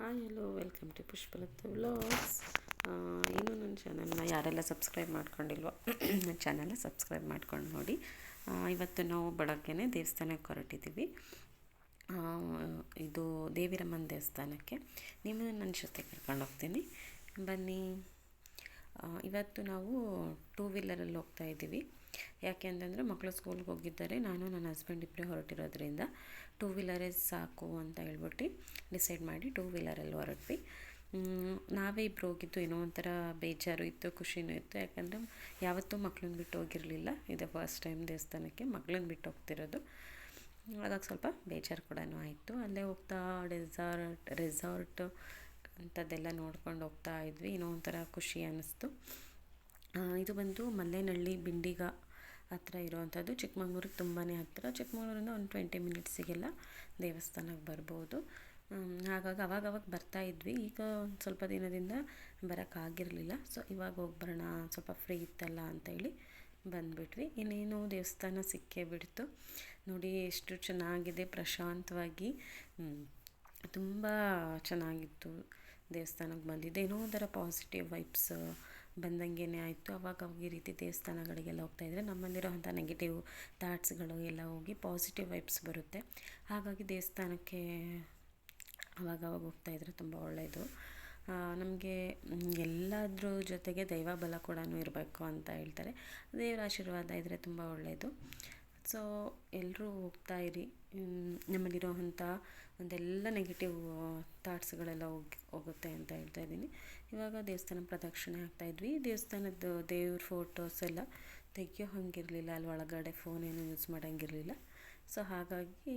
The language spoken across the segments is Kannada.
Hi hello welcome to Pushpalatha vlogs ಇನ್ನೂ ನನ್ನ ಚಾನಲ್ನ ಯಾರೆಲ್ಲ ಸಬ್ಸ್ಕ್ರೈಬ್ ಮಾಡ್ಕೊಂಡಿಲ್ವೋ, ನನ್ನ ಚಾನಲ್ನ ಸಬ್ಸ್ಕ್ರೈಬ್ ಮಾಡ್ಕೊಂಡು ನೋಡಿ. ಇವತ್ತು ನಾವು ಬೆಳಗ್ಗೆನೇ ದೇವಸ್ಥಾನಕ್ಕೆ ಹೊರಟಿದ್ದೀವಿ. ಇದು ದೇವಿರಮ್ಮನ ದೇವಸ್ಥಾನಕ್ಕೆ. ನಿಮ್ಮನ್ನು ನನ್ನ ಜೊತೆ ಕರ್ಕೊಂಡು ಹೋಗ್ತೀನಿ. ಬನ್ನಿ. ಇವತ್ತು ನಾವು ಟೂ ವೀಲರಲ್ಲಿ ಹೋಗ್ತಾ ಇದ್ದೀವಿ. ಯಾಕೆ ಅಂತಂದರೆ ಮಕ್ಕಳು ಸ್ಕೂಲ್ಗೆ ಹೋಗಿದ್ದಾರೆ. ನಾನು, ನನ್ನ ಹಸ್ಬೆಂಡ್ ಇಬ್ಬರೇ ಹೊರಟಿರೋದ್ರಿಂದ. ಟೂ ವೀಲರೇ ಸಾಕು ಅಂತ ಹೇಳ್ಬಿಟ್ಟು ಡಿಸೈಡ್ ಮಾಡಿ ಟೂ ವೀಲರಲ್ಲಿ ಹೊರಟ್ವಿ. ನಾವೇ ಇಬ್ಬರು ಹೋಗಿದ್ದು ಏನೋ ಒಂಥರ ಬೇಜಾರು ಇತ್ತು, ಖುಷಿನೂ ಇತ್ತು. ಯಾಕಂದರೆ ಯಾವತ್ತೂ ಮಕ್ಳನ್ನ ಬಿಟ್ಟು ಹೋಗಿರಲಿಲ್ಲ. ಇದು ಫಸ್ಟ್ ಟೈಮ್ ದೇವಸ್ಥಾನಕ್ಕೆ ಮಕ್ಳನ್ನ ಬಿಟ್ಟು ಹೋಗ್ತಿರೋದು. ಹಾಗಾಗಿ ಸ್ವಲ್ಪ ಬೇಜಾರು ಕೂಡ ಆಯಿತು. ಅಲ್ಲೇ ಹೋಗ್ತಾ ಡೆಸಾರ್ಟ್ ರೆಸಾರ್ಟ್ ಅಂಥದ್ದೆಲ್ಲ ನೋಡ್ಕೊಂಡು ಹೋಗ್ತಾ ಇದ್ವಿ. ಏನೋ ಒಂಥರ ಖುಷಿ ಅನ್ನಿಸ್ತು ಇದು ಬಂದು ಮಲ್ಲೇನಹಳ್ಳಿ ಬಿಂಡಿಗ ಹತ್ರ ಇರುವಂಥದ್ದು. ಚಿಕ್ಕಮಂಗ್ಳೂರಿಗೆ ತುಂಬಾ ಹತ್ತಿರ ಚಿಕ್ಕಮಂಗ್ಳೂರಿಂದ ಒಂದು ಟ್ವೆಂಟಿ ಮಿನಿಟ್ಸಿಗೆಲ್ಲ ದೇವಸ್ಥಾನಕ್ಕೆ ಬರ್ಬೋದು. ಹಾಗಾಗಿ ಅವಾಗ ಅವಾಗ ಬರ್ತಾ ಇದ್ವಿ. ಈಗ ಒಂದು ಸ್ವಲ್ಪ ದಿನದಿಂದ ಬರೋಕ್ಕಾಗಿರಲಿಲ್ಲ ಸೊ ಇವಾಗ ಹೋಗಿ ಬರೋಣ, ಸ್ವಲ್ಪ ಫ್ರೀ ಇತ್ತಲ್ಲ ಅಂತೇಳಿ ಬಂದುಬಿಟ್ವಿ. ಇನ್ನೇನು ದೇವಸ್ಥಾನ ಸಿಕ್ಕೇ ಬಿಡ್ತು. ನೋಡಿ, ಎಷ್ಟು ಚೆನ್ನಾಗಿದೆ ಪ್ರಶಾಂತವಾಗಿ. ತುಂಬ ಚೆನ್ನಾಗಿತ್ತು ದೇವಸ್ಥಾನಕ್ಕೆ ಬಂದಿದ್ದೆ. ಏನೋ ಒಂಥರ ಪಾಸಿಟಿವ್ ವೈಬ್ಸ್ ಬಂದಂಗೆ ಆಯಿತು. ಅವಾಗ ಅವಾಗ ಈ ರೀತಿ ದೇವಸ್ಥಾನಗಳಿಗೆಲ್ಲ ಹೋಗ್ತಾ ಇದ್ದರೆ ನಮ್ಮಲ್ಲಿರೋವಂಥ ನೆಗೆಟಿವ್ ಥಾಟ್ಸ್ಗಳು ಎಲ್ಲ ಹೋಗಿ ಪಾಸಿಟಿವ್ ವೈಬ್ಸ್ ಬರುತ್ತೆ. ಹಾಗಾಗಿ ದೇವಸ್ಥಾನಕ್ಕೆ ಅವಾಗ ಅವಾಗ ಹೋಗ್ತಾ ಇದ್ದರೆ ತುಂಬ ಒಳ್ಳೆಯದು ನಮಗೆ ಎಲ್ಲದ್ರ ಜೊತೆಗೆ ದೈವ ಬಲ ಕೂಡ ಇರಬೇಕು ಅಂತ ಹೇಳ್ತಾರೆ. ದೇವರ ಆಶೀರ್ವಾದ ಇದ್ದರೆ ತುಂಬ ಒಳ್ಳೆಯದು ಸೊ ಎಲ್ಲರೂ ಹೋಗ್ತಾ ಇರಿ. ನಮ್ಮಲ್ಲಿರೋವಂಥ ಒಂದೆಲ್ಲ ನೆಗೆಟಿವ್ ಥಾಟ್ಸ್ಗಳೆಲ್ಲ ಹೋಗಿ, ಹೋಗುತ್ತೆ ಅಂತ ಹೇಳ್ತಾ ಇದ್ದೀನಿ. ಇವಾಗ ದೇವಸ್ಥಾನ ಪ್ರದಕ್ಷಿಣೆ ಹಾಕ್ತಾಯಿದ್ವಿ ದೇವಸ್ಥಾನದ್ದು ದೇವಸ್ಥಾನದ ದೇವ್ರ ಫೋಟೋಸ್ ಎಲ್ಲ ತೆಗಿಯೋ ಹಂಗಿರಲಿಲ್ಲ. ಅಲ್ಲಿ ಒಳಗಡೆ ಫೋನ್ ಏನು ಯೂಸ್ ಮಾಡೋಂಗಿರಲಿಲ್ಲ. ಸೊ ಹಾಗಾಗಿ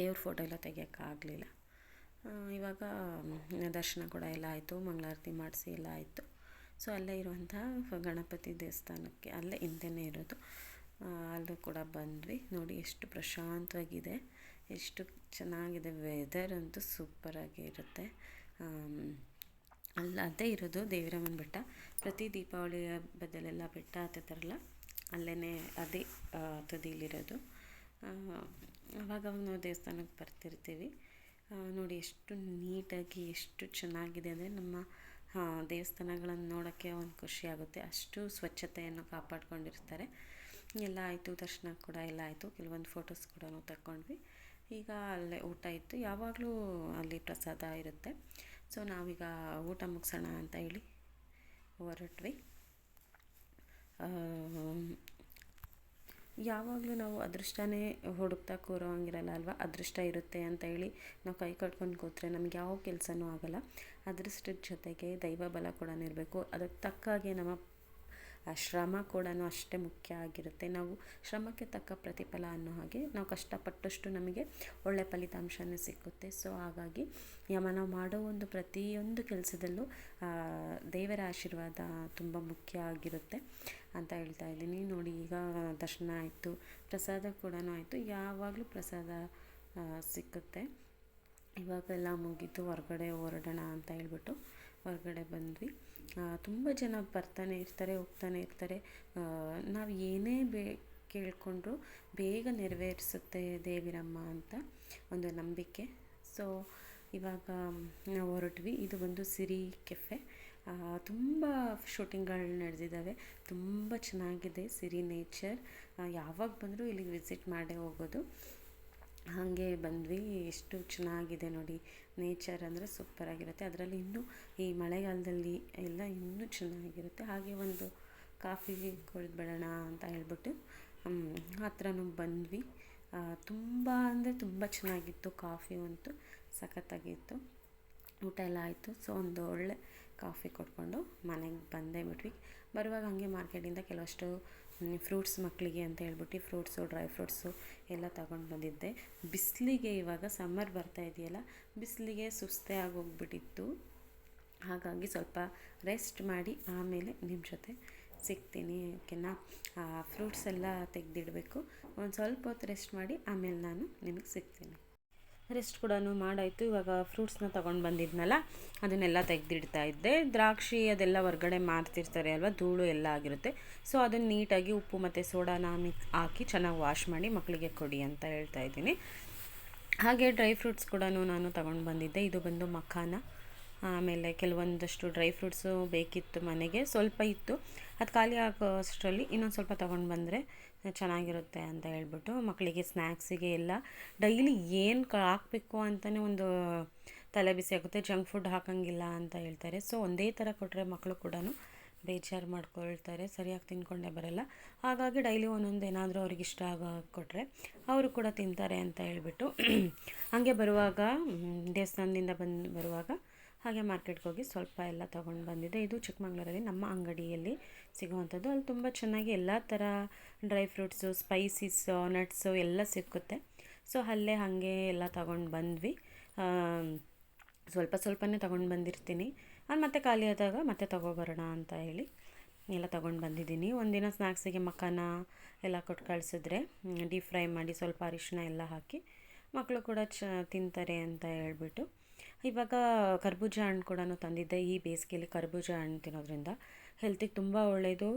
ದೇವ್ರ ಫೋಟೋ ಎಲ್ಲ ತೆಗಿಯೋಕ್ಕಾಗಲಿಲ್ಲ ಇವಾಗ ದರ್ಶನ ಕೂಡ ಎಲ್ಲ ಆಯಿತು. ಮಂಗಳಾರತಿ ಮಾಡಿಸಿ ಎಲ್ಲ ಆಯಿತು. ಸೊ ಅಲ್ಲೇ ಇರುವಂಥ ಗಣಪತಿ ದೇವಸ್ಥಾನಕ್ಕೆ ಅಲ್ಲೇ ಹಿಂದೆನೇ ಇರೋದು. ಅಲ್ಲೂ ಕೂಡ ಬಂದ್ವಿ. ನೋಡಿ, ಎಷ್ಟು ಪ್ರಶಾಂತವಾಗಿದೆ. ಎಷ್ಟು ಚೆನ್ನಾಗಿದೆ ವೆದರ್ ಅಂತೂ ಸೂಪರಾಗಿ ಇರುತ್ತೆ. ಅಲ್ಲಿ ಅದೇ ಇರೋದು ದೇವಿರಮ್ಮನ ಬೆಟ್ಟ ಪ್ರತಿ ದೀಪಾವಳಿ ಹಬ್ಬದಲ್ಲೆಲ್ಲ ಬೆಟ್ಟ ಹತ್ತುತ್ತಾರಲ್ಲ ಅಲ್ಲೇ ಅದೇ ತುದಿಲಿರೋದು ಅವಾಗ ನಾವು ದೇವಸ್ಥಾನಕ್ಕೆ ಬರ್ತಿರ್ತೀವಿ. ನೋಡಿ ಎಷ್ಟು ನೀಟಾಗಿ, ಎಷ್ಟು ಚೆನ್ನಾಗಿದೆ ಅಂದರೆ ನಮ್ಮ ದೇವಸ್ಥಾನಗಳನ್ನು ನೋಡೋಕ್ಕೆ ಒಂದು ಖುಷಿ ಆಗುತ್ತೆ. ಅಷ್ಟು ಸ್ವಚ್ಛತೆಯನ್ನು ಕಾಪಾಡ್ಕೊಂಡಿರ್ತಾರೆ. ಎಲ್ಲ ಆಯಿತು, ದರ್ಶನ ಕೂಡ ಎಲ್ಲ ಆಯಿತು. ಕೆಲವೊಂದು ಫೋಟೋಸ್ ಕೂಡ ನಾವು ತಗೊಂಡ್ವಿ ಈಗ ಅಲ್ಲೇ ಊಟ ಇತ್ತು. ಯಾವಾಗಲೂ ಅಲ್ಲಿ ಪ್ರಸಾದ ಇರುತ್ತೆ. ಸೊ ನಾವೀಗ ಊಟ ಮುಗಿಸೋಣ ಅಂತ ಹೇಳಿ ಹೊರಟ್ವಿ. ಯಾವಾಗಲೂ ನಾವು ಅದೃಷ್ಟನೇ ಹುಡುಕ್ತಾ ಕೂರೋ ಹಂಗಿರಲ್ಲ ಅಲ್ವಾ? ಅದೃಷ್ಟ ಇರುತ್ತೆ ಅಂತ ಹೇಳಿ ನಾವು ಕೈ ಕಟ್ಕೊಂಡು ಕೂತ್ರೆ ನಮ್ಗೆ ಯಾವ ಕೆಲಸನೂ ಆಗಲ್ಲ. ಅದೃಷ್ಟದ ಜೊತೆಗೆ ದೈವ ಬಲ ಕೂಡ ಇರಬೇಕು. ಅದಕ್ಕೆ ತಕ್ಕಾಗೆ ನಮ್ಮ ಶ್ರಮ ಕೂಡ ಅಷ್ಟೇ ಮುಖ್ಯ ಆಗಿರುತ್ತೆ. ನಾವು ಶ್ರಮಕ್ಕೆ ತಕ್ಕ ಪ್ರತಿಫಲ ಅನ್ನೋ ಹಾಗೆ ನಾವು ಕಷ್ಟಪಟ್ಟಷ್ಟು ನಮಗೆ ಒಳ್ಳೆಯ ಫಲಿತಾಂಶನೇ ಸಿಕ್ಕುತ್ತೆ. ಸೊ, ಹಾಗಾಗಿ ಯಮ, ನಾವು ಮಾಡೋ ಒಂದು ಪ್ರತಿಯೊಂದು ಕೆಲಸದಲ್ಲೂ ದೇವರ ಆಶೀರ್ವಾದ ತುಂಬ ಮುಖ್ಯ ಆಗಿರುತ್ತೆ ಅಂತ ಹೇಳ್ತಾ ಇದ್ದೀನಿ. ನೋಡಿ, ಈಗ ದರ್ಶನ ಆಯಿತು, ಪ್ರಸಾದ ಕೂಡ ಆಯಿತು. ಯಾವಾಗಲೂ ಪ್ರಸಾದ ಸಿಕ್ಕುತ್ತೆ. ಇವಾಗೆಲ್ಲ ಮುಗೀತು, ಹೊರಗಡೆ ಹೊರಡೋಣ ಅಂತ ಹೇಳ್ಬಿಟ್ಟು ಹೊರಗಡೆ ಬಂದ್ವಿ. ತುಂಬ ಜನ ಬರ್ತಾನೆ ಇರ್ತಾರೆ, ಹೋಗ್ತಾನೆ ಇರ್ತಾರೆ. ನಾವು ಏನೇ ಬೇ ಕೇಳಿಕೊಂಡ್ರು ಬೇಗ ನೆರವೇರಿಸುತ್ತೆ ದೇವಿರಮ್ಮ ಅಂತ ಒಂದು ನಂಬಿಕೆ. ಸೊ ಇವಾಗ ನಾವು ಹೊರಟ್ವಿ. ಇದು ಒಂದು ಸಿರಿ ಕೆಫೆ. ತುಂಬ ಶೂಟಿಂಗ್ಗಳು ನಡೆದಿದ್ದಾವೆ. ತುಂಬ ಚೆನ್ನಾಗಿದೆ ಸಿರಿ ನೇಚರ್. ಯಾವಾಗ ಬಂದರೂ ಇಲ್ಲಿಗೆ ವಿಸಿಟ್ ಮಾಡೇ ಹೋಗೋದು. ಹಾಗೆ ಬಂದ್ವಿ. ಎಷ್ಟು ಚೆನ್ನಾಗಿದೆ ನೋಡಿ. ನೇಚರ್ ಅಂದರೆ ಸೂಪರಾಗಿರುತ್ತೆ ಅದರಲ್ಲಿ ಇನ್ನೂ ಈ ಮಳೆಗಾಲದಲ್ಲಿ ಎಲ್ಲ ಇನ್ನೂ ಚೆನ್ನಾಗಿರುತ್ತೆ. ಹಾಗೆ ಒಂದು ಕಾಫಿ ಕುಡಿದ್ಬಿಡೋಣ ಅಂತ ಹೇಳ್ಬಿಟ್ಟು ಹತ್ರನೂ ಬಂದ್ವಿ. ತುಂಬ ಅಂದರೆ ತುಂಬ ಚೆನ್ನಾಗಿತ್ತು. ಕಾಫಿ ಅಂತೂ ಸಖತ್ತಾಗಿತ್ತು. ಊಟ ಎಲ್ಲ ಆಯಿತು. ಸೊ ಒಂದು ಒಳ್ಳೆ ಕಾಫಿ ಕೊಟ್ಕೊಂಡು ಮನೆಗೆ ಬಂದೇ ಬಿಟ್ವಿ. ಬರುವಾಗ ಹಾಗೆ ಮಾರ್ಕೆಟಿಂದ ಕೆಲವಷ್ಟು ಫ್ರೂಟ್ಸ್ ಮಕ್ಕಳಿಗೆ ಅಂತ ಹೇಳ್ಬಿಟ್ಟು ಫ್ರೂಟ್ಸು, ಡ್ರೈ ಫ್ರೂಟ್ಸು ಎಲ್ಲ ತಗೊಂಡು ಬಂದಿದ್ದೆ. ಬಿಸಿಲಿಗೆ ಇವಾಗ ಸಮ್ಮರ್ ಬರ್ತಾ ಇದೆಯಲ್ಲ, ಬಿಸಿಲಿಗೆ ಸುಸ್ತೇ ಆಗೋಗ್ಬಿಟ್ಟಿತ್ತು. ಹಾಗಾಗಿ ಸ್ವಲ್ಪ ರೆಸ್ಟ್ ಮಾಡಿ ಆಮೇಲೆ ನಿಮ್ಮ ಜೊತೆ ಸಿಗ್ತೀನಿ, ಓಕೆನಾ? ಫ್ರೂಟ್ಸ್ ಎಲ್ಲ ತೆಗೆದಿಡಬೇಕು. ಒಂದು ಸ್ವಲ್ಪ ಹೊತ್ತು ರೆಸ್ಟ್ ಮಾಡಿ ಆಮೇಲೆ ನಾನು ನಿಮಗೆ ಸಿಗ್ತೀನಿ. ರೆಸ್ಟ್ ಕೂಡ ಮಾಡಾಯಿತು. ಇವಾಗ ಫ್ರೂಟ್ಸ್ನ ತೊಗೊಂಡು ಬಂದಿದ್ನಲ್ಲ, ಅದನ್ನೆಲ್ಲ ತೆಗೆದಿಡ್ತಾ ಇದ್ದೆ. ದ್ರಾಕ್ಷಿ ಅದೆಲ್ಲ ಹೊರಗಡೆ ಮಾರ್ತಿರ್ತಾರೆ ಅಲ್ವಾ, ಧೂಳು ಎಲ್ಲ ಆಗಿರುತ್ತೆ. ಸೊ ಅದನ್ನು ನೀಟಾಗಿ ಉಪ್ಪು ಮತ್ತು ಸೋಡಾನ ಮಿಕ್ಸ್ ಹಾಕಿ ಚೆನ್ನಾಗಿ ವಾಶ್ ಮಾಡಿ ಮಕ್ಕಳಿಗೆ ಕೊಡಿ ಅಂತ ಹೇಳ್ತಾ ಇದ್ದೀನಿ. ಹಾಗೆ ಡ್ರೈ ಫ್ರೂಟ್ಸ್ ಕೂಡ ನಾನು ತೊಗೊಂಡು ಬಂದಿದ್ದೆ. ಇದು ಬಂದು ಮಖಾನ. ಆಮೇಲೆ ಕೆಲವೊಂದಷ್ಟು ಡ್ರೈ ಫ್ರೂಟ್ಸು ಬೇಕಿತ್ತು ಮನೆಗೆ. ಸ್ವಲ್ಪ ಇತ್ತು. ಅದು ಖಾಲಿ ಆಗೋ ಅಷ್ಟರಲ್ಲಿ ಇನ್ನೊಂದು ಸ್ವಲ್ಪ ತೊಗೊಂಡು ಬಂದರೆ ಚೆನ್ನಾಗಿರುತ್ತೆ ಅಂತ ಹೇಳ್ಬಿಟ್ಟು ಮಕ್ಕಳಿಗೆ ಸ್ನ್ಯಾಕ್ಸಿಗೆ ಎಲ್ಲ ಡೈಲಿ ಏನು ಹಾಕಬೇಕು ಅಂತಲೇ ಒಂದು ತಲೆ ಬಿಸಿ ಆಗುತ್ತೆ, ಜಂಕ್ ಫುಡ್ ಹಾಕೋಂಗಿಲ್ಲ ಅಂತ ಹೇಳ್ತಾರೆ. ಸೊ, ಒಂದೇ ಥರ ಕೊಟ್ಟರೆ ಮಕ್ಕಳು ಕೂಡ ಬೇಜಾರು ಮಾಡ್ಕೊಳ್ತಾರೆ, ಸರಿಯಾಗಿ ತಿನ್ಕೊಂಡೇ ಬರಲ್ಲ. ಹಾಗಾಗಿ ಡೈಲಿ ಒಂದೊಂದು ಏನಾದರೂ ಅವ್ರಿಗೆ ಇಷ್ಟ ಆಗೋ ಕೊಟ್ಟರೆ ಅವರು ಕೂಡ ತಿಂತಾರೆ ಅಂತ ಹೇಳ್ಬಿಟ್ಟು. ಹಾಗೆ ಬರುವಾಗ ದೇವಸ್ಥಾನದಿಂದ ಬಂದು ಬರುವಾಗ ಹಾಗೆ ಮಾರ್ಕೆಟ್ಗೆ ಹೋಗಿ ಸ್ವಲ್ಪ ಎಲ್ಲ ತೊಗೊಂಡು ಬಂದಿದ್ದೆ ಇದು ಚಿಕ್ಕಮಂಗ್ಳೂರಲ್ಲಿ ನಮ್ಮ ಅಂಗಡಿಯಲ್ಲಿ ಸಿಗುವಂಥದ್ದು. ಅಲ್ಲಿ ತುಂಬ ಚೆನ್ನಾಗಿ ಎಲ್ಲ ಥರ ಡ್ರೈ ಫ್ರೂಟ್ಸು, ಸ್ಪೈಸೀಸು, ನಟ್ಸು ಎಲ್ಲ ಸಿಕ್ಕುತ್ತೆ. ಸೊ, ಅಲ್ಲೇ ಹಾಗೆ ಎಲ್ಲ ತೊಗೊಂಡು ಬಂದ್ವಿ. ಸ್ವಲ್ಪ ಸ್ವಲ್ಪನೇ ತೊಗೊಂಡು ಬಂದಿರ್ತೀನಿ. ಅದು ಮತ್ತೆ ಖಾಲಿ ಆದಾಗ ಮತ್ತೆ ತೊಗೊಬರೋಣ ಅಂತ ಹೇಳಿ ಎಲ್ಲ ತೊಗೊಂಡು ಬಂದಿದ್ದೀನಿ. ಒಂದಿನ ಸ್ನ್ಯಾಕ್ಸಿಗೆ ಮಖಾನ ಎಲ್ಲ ಕೊಟ್ಟು ಕಳಿಸಿದ್ರೆ ಡೀಪ್ ಫ್ರೈ ಮಾಡಿ ಸ್ವಲ್ಪ ಅರಿಶಿನ ಎಲ್ಲ ಹಾಕಿ ಮಕ್ಕಳು ಕೂಡ ಚ, ತಿಂತಾರೆ ಅಂತ ಹೇಳ್ಬಿಟ್ಟು. ಇವಾಗ ಕರ್ಬೂಜ ಹಣ್ಣು ಕೂಡ ತಂದಿದ್ದೆ, ಈ ಬೇಸಿಗೆಯಲ್ಲಿ ಕರ್ಬೂಜ ಹಣ್ಣು ತಿನ್ನೋದ್ರಿಂದ. ಹೆಲ್ತಿಗೆ ತುಂಬ ಒಳ್ಳೆಯದು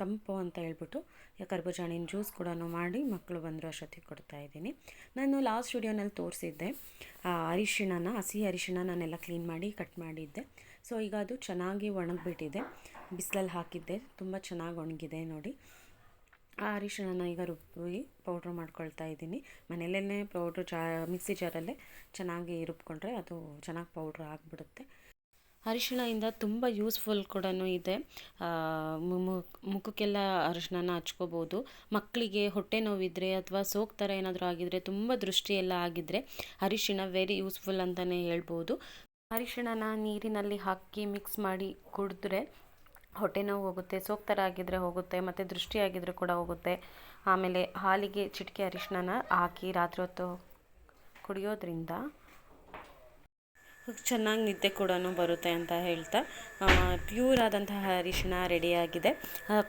ತಂಪು ಅಂತ ಹೇಳ್ಬಿಟ್ಟು ಕರ್ಬೂಜ ಹಣ್ಣಿನ ಜ್ಯೂಸ್ ಕೂಡ ಮಾಡಿ ಮಕ್ಕಳು ಬಂದರು ಅಷ್ಟೊತ್ತಿಗೆ ಕೊಡ್ತಾ ಇದ್ದೀನಿ. ನಾನು ಲಾಸ್ಟ್ ಸ್ಟುಡಿಯೋನಲ್ಲಿ ತೋರಿಸಿದ್ದೆ ಅರಿಶಿಣನ, ಹಸಿ ಅರಿಶಿಣ ನಾನೆಲ್ಲ ಕ್ಲೀನ್ ಮಾಡಿ ಕಟ್ ಮಾಡಿದ್ದೆ. ಸೊ ಈಗ ಅದು ಚೆನ್ನಾಗಿ ಒಣಗಿಬಿಟ್ಟಿದೆ. ಬಿಸಿಲಲ್ಲಿ ಹಾಕಿದ್ದೆ, ತುಂಬ ಚೆನ್ನಾಗಿ ಒಣಗಿದೆ ನೋಡಿ. ಆ ಅರಿಶಿಣನ ಈಗ ರುಬ್ಬಿ ಪೌಡ್ರ್ ಮಾಡ್ಕೊಳ್ತಾ ಇದ್ದೀನಿ. ಮನೆಯಲ್ಲೇ ಪೌಡ್ರ್ ಜಾ ಮಿಕ್ಸಿ ಜಾರಲ್ಲೇ ಚೆನ್ನಾಗಿ ರುಬ್ಕೊಂಡ್ರೆ ಅದು ಚೆನ್ನಾಗಿ ಪೌಡ್ರ್ ಆಗಿಬಿಡುತ್ತೆ. ಅರಿಶಿಣದಿಂದ ತುಂಬ ಯೂಸ್ಫುಲ್ ಕೂಡ ಇದೆ. ಮುಖಕ್ಕೆಲ್ಲ ಅರಿಶಿಣನ ಹಚ್ಕೋಬೋದು. ಮಕ್ಕಳಿಗೆ ಹೊಟ್ಟೆ ನೋವಿದ್ರೆ ಅಥವಾ ಸೋಕ್ ಥರ ಏನಾದರೂ ಆಗಿದ್ರೆ ತುಂಬ ದೃಷ್ಟಿ ಎಲ್ಲ ಆಗಿದ್ದರೆ ಅರಿಶಿಣ ವೆರಿ ಯೂಸ್ಫುಲ್ ಅಂತಲೇ ಹೇಳ್ಬೋದು. ಅರಿಶಿಣನ ನೀರಿನಲ್ಲಿ ಹಾಕಿ ಮಿಕ್ಸ್ ಮಾಡಿ ಕುಡಿದ್ರೆ ಹೊಟ್ಟೆ ನೋವು ಹೋಗುತ್ತೆ ಸೋಕ್ತರ ಆಗಿದ್ದರೆ ಹೋಗುತ್ತೆ, ಮತ್ತು ದೃಷ್ಟಿ ಕೂಡ ಹೋಗುತ್ತೆ. ಆಮೇಲೆ ಹಾಲಿಗೆ ಚಿಟಿಕೆ ಅರಿಶಿಣನ ಹಾಕಿ ರಾತ್ರಿ ಹೊತ್ತು ಕುಡಿಯೋದ್ರಿಂದ ಚೆನ್ನಾಗಿ ನಿದ್ದೆ ಕೂಡ ಬರುತ್ತೆ ಅಂತ ಹೇಳ್ತಾ ಪ್ಯೂರ್ ಆದಂತಹ ಅರಿಶಿಣ ರೆಡಿಯಾಗಿದೆ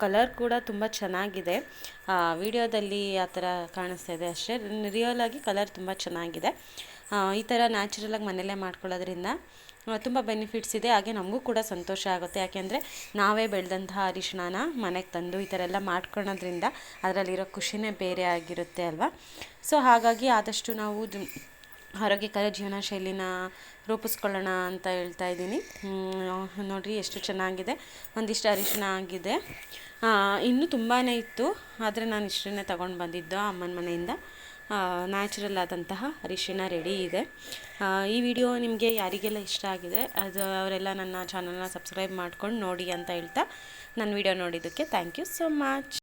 ಕಲರ್ ಕೂಡ ತುಂಬ ಚೆನ್ನಾಗಿದೆ. ವಿಡಿಯೋದಲ್ಲಿ ಆ ಥರ ಕಾಣಿಸ್ತಾ ಇದೆ ಅಷ್ಟೇ. ರಿಯಲ್ ಆಗಿ ಕಲರ್ ತುಂಬ ಚೆನ್ನಾಗಿದೆ. ಈ ಥರ ನ್ಯಾಚುರಲಾಗಿ ಮನೆಯಲ್ಲೇ ಮಾಡ್ಕೊಳ್ಳೋದ್ರಿಂದ ತುಂಬ ಬೆನಿಫಿಟ್ಸ್ ಇದೆ. ಹಾಗೆ ನಮಗೂ ಕೂಡ ಸಂತೋಷ ಆಗುತ್ತೆ. ಯಾಕೆಂದರೆ ನಾವೇ ಬೆಳೆದಂತಹ ಅರಿಶಿಣನ ಮನೆಗೆ ತಂದು ಈ ಥರ ಎಲ್ಲ ಮಾಡ್ಕೊಳೋದ್ರಿಂದ ಅದರಲ್ಲಿರೋ ಖುಷಿನೇ ಬೇರೆ ಆಗಿರುತ್ತೆ ಅಲ್ವಾ? ಸೊ ಹಾಗಾಗಿ ಆದಷ್ಟು ನಾವು ಆರೋಗ್ಯಕರ ಜೀವನ ಶೈಲಿನ ರೂಪಿಸ್ಕೊಳ್ಳೋಣ ಅಂತ ಹೇಳ್ತಾ ಇದ್ದೀನಿ. ನೋಡಿರಿ ಎಷ್ಟು ಚೆನ್ನಾಗಿದೆ. ಒಂದಿಷ್ಟು ಅರಿಶಿಣ ಆಗಿದೆ. ಇನ್ನೂ ತುಂಬಾ ಇತ್ತು. ಆದರೆ ನಾನು ಇಷ್ಟನ್ನೇ ತೊಗೊಂಡು ಬಂದಿದ್ದು ಅಮ್ಮನ ಮನೆಯಿಂದ. ನ್ಯಾಚುರಲ್ ಆದಂತಹ ಅರಿಶಿನ ರೆಡಿ ಇದೆ. ಈ ವಿಡಿಯೋ ನಿಮಗೆ ಯಾರಿಗೆಲ್ಲ ಇಷ್ಟ ಆಗಿದೆ, ಅದು ಅವರೆಲ್ಲ ನನ್ನ ಚಾನಲ್ನ ಸಬ್ಸ್ಕ್ರೈಬ್ ಮಾಡ್ಕೊಂಡು ನೋಡಿ ಅಂತ ಹೇಳ್ತಾ ನನ್ನ ವಿಡಿಯೋ ನೋಡಿದ್ದಕ್ಕೆ ಥ್ಯಾಂಕ್ ಯು ಸೊ ಮಚ್